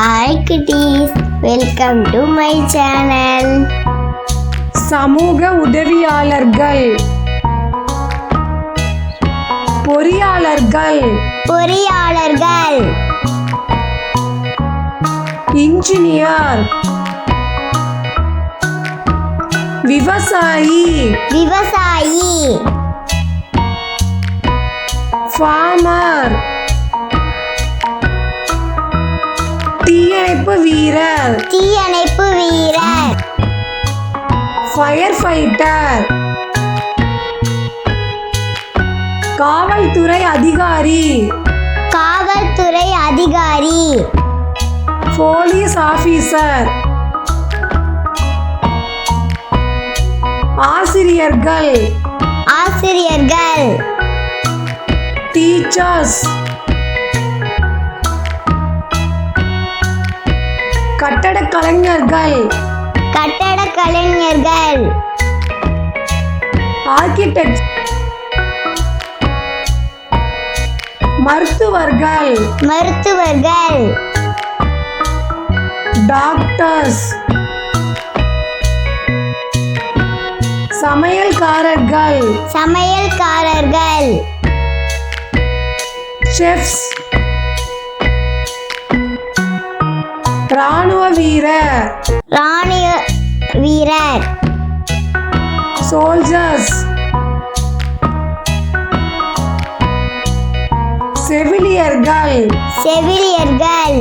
Hi குட்டீஸ் welcome to my channel சமூக உதவியாளர்கள். பொறியாளர்கள். பொறியாளர்கள். இன்ஜினியர் விவசாயி. விவசாயி. ஃபார்மர் தீயணைப்பு வீரர். தீயணைப்பு வீரர். ஃபயர் ஃபைட்டர் காவல்துறை அதிகாரி. காவல்துறை அதிகாரி. போலீஸ் ஆபீசர் ஆசிரியர்கள். ஆசிரியர்கள். டீச்சர்ஸ் கட்டடக் கலைஞர்கள். கட்டட கலைஞர்கள். ஆர்கிடெக்ட் மருத்துவர்கள். மருத்துவர்கள். டாக்டர்ஸ் சமையல்காரர்கள். சமையல்காரர்கள். செஃப்ஸ் ராணுவ வீரர். ராணுவ வீரர். சோல்ஜர்ஸ் செவிலியர்கள். செவிலியர்கள்.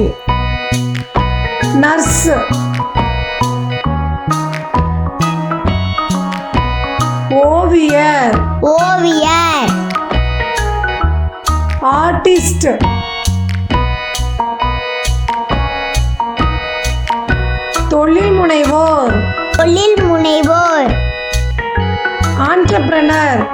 நர்ஸ் ஓவியர். ஓவியர். ஆர்டிஸ்ட் முனைவோர். தொழில் முனைவோர். Entrepreneur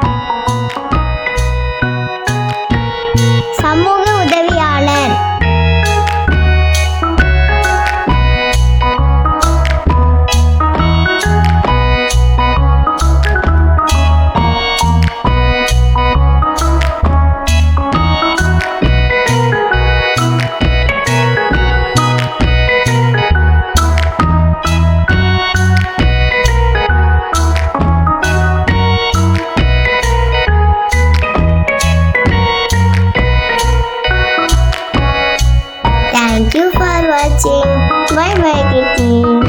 Thank you for watching. Bye bye, kitty.